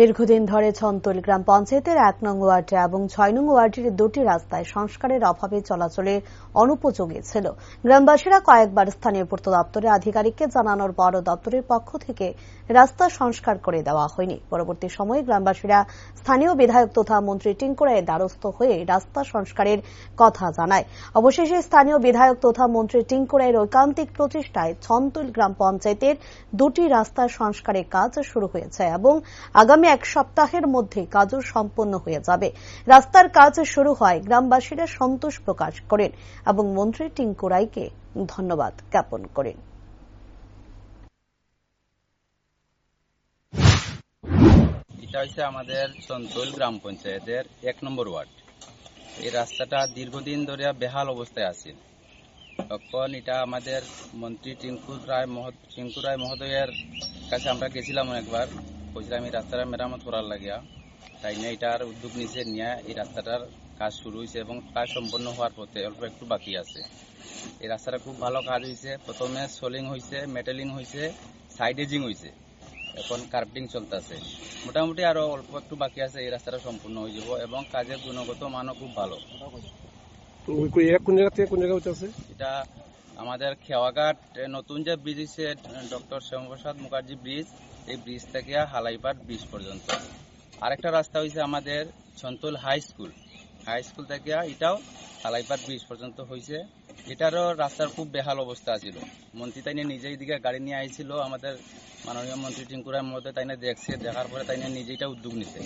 দীর্ঘদিন ধরে ছন্তল গ্রাম পঞ্চায়েতের এক নং ওয়ার্ডে এবং ছয় নং ওয়ার্ডের দুটি রাস্তায় সংস্কারের অভাবে চলাচলের অনুপযোগী ছিল। গ্রামবাসীরা কয়েকবার স্থানীয় পূর্ত দপ্তরের আধিকারিককে জানানোর পর দপ্তরের পক্ষ থেকে রাস্তা সংস্কার করে দেওয়া হয়নি। পরবর্তী সময়ে গ্রামবাসীরা স্থানীয় বিধায়ক তথা মন্ত্রী টিঙ্কুরায়ের দ্বারস্থ হয়ে রাস্তা সংস্কারের কথা জানায়। অবশেষে স্থানীয় বিধায়ক তথা মন্ত্রী টিঙ্কুরায়ের ঐকান্তিক প্রচেষ্টায় ছন্তল গ্রাম পঞ্চায়েতের দুটি রাস্তা সংস্কারের কাজ শুরু হয়েছে এবং আগামী এক সপ্তাহের মধ্যে কাজও সম্পন্ন হয়ে যাবে। রাস্তার কাজ শুরু হয়, গ্রামবাসীরা সন্তোষ প্রকাশ করেন এবং মন্ত্রী টিঙ্কু রায়কে ধন্যবাদ জ্ঞাপন করেন। এটা হচ্ছে আমাদের সন্তোল গ্রাম পঞ্চায়েতের এক নম্বর ওয়ার্ড। এই রাস্তাটা দীর্ঘদিন ধরে বেহাল অবস্থায় আছে। তখন এটা আমাদের মন্ত্রী টিঙ্কু রায় টিঙ্কু রায় মহোদয়ের কাছে আমরা গেছিলাম একবার। এই রাস্তাটা মেরামত করার লাগিয়া। তাই নিয়ে এটার উদ্যোগ নিচে নিয়ে এই রাস্তাটার কাজ শুরু হয়েছে এবং কাজ সম্পন্ন হওয়ার পথে অল্প একটু বাকি আছে। এই রাস্তাটা খুব ভালো কাজ হয়েছে প্রথমে সোলিং হয়েছে মেটালিং হয়েছে সাইডেজিং হয়েছে এখন কার্পেটিং চলতেছে। মোটামুটি আরও অল্প একটু বাকি আছে এই রাস্তাটা সম্পূর্ণ হয়ে যাব এবং কাজের গুণগত মানও খুব ভালো। কোন জায়গা থেকে কোন জায়গা আছে? এটা আমাদের খেওয়াঘাট নতুন যে ব্রিজ হচ্ছে ডক্টর শ্যামপ্রসাদ মুখার্জি ব্রিজ এই ব্রিজ থেকে হালাইপাট ব্রিজ পর্যন্ত। আরেকটা রাস্তা হয়েছে আমাদের Chhantal high school high school থেকে এটাও হালাইপাট ব্রিজ পর্যন্ত হয়েছে এটারও রাস্তার খুব বেহাল অবস্থা ছিল। মন্ত্রী তাইনে নিজেই দিকে গাড়ি নিয়ে আইছিল, আমাদের মাননীয় মন্ত্রী টিঙ্কুরার মধ্যে তাইনে দেখছে, দেখার পরে তাইনে নিজেইটা উদ্যোগ নিছে।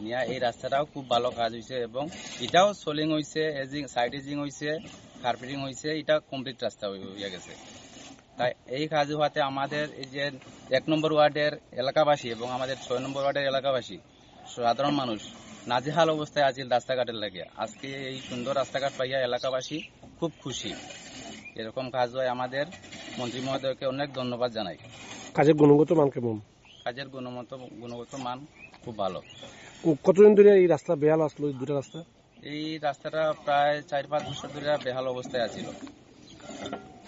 নিয়ে এই রাস্তাটাও খুব ভালো কাজ হয়েছে এবং এটাও সোলিং হয়েছে এজিং সাইড এজিং হয়েছে কার্পেটিং হয়েছে এটা কমপ্লিট রাস্তা হয়ে গেছে। তাই এই কাজ হওয়াতে আমাদের এই যে এক নম্বর ওয়ার্ডের এলাকাবাসী এবং আমাদের ছয় নম্বর ওয়ার্ডের এলাকাবাসী সাধারণ মানুষ নাজেহাল অবস্থায় আছে রাস্তাঘাটের লাগে। আজকে এই সুন্দর রাস্তাঘাট পাইয়া এলাকাবাসী খুব খুশি। এরকম কাজ হয় আমাদের। মন্ত্রী মহোদয়কে অনেক ধন্যবাদ জানাই। কাজের গুণগত মান কেমন? কাজের গুণমত গুণগত মান খুব ভালো। কতদিন ধরে এই রাস্তা বেহাল আসলো দুটো রাস্তা? এই রাস্তাটা প্রায় চার পাঁচ বছর ধরে বেহাল অবস্থায় আছিল।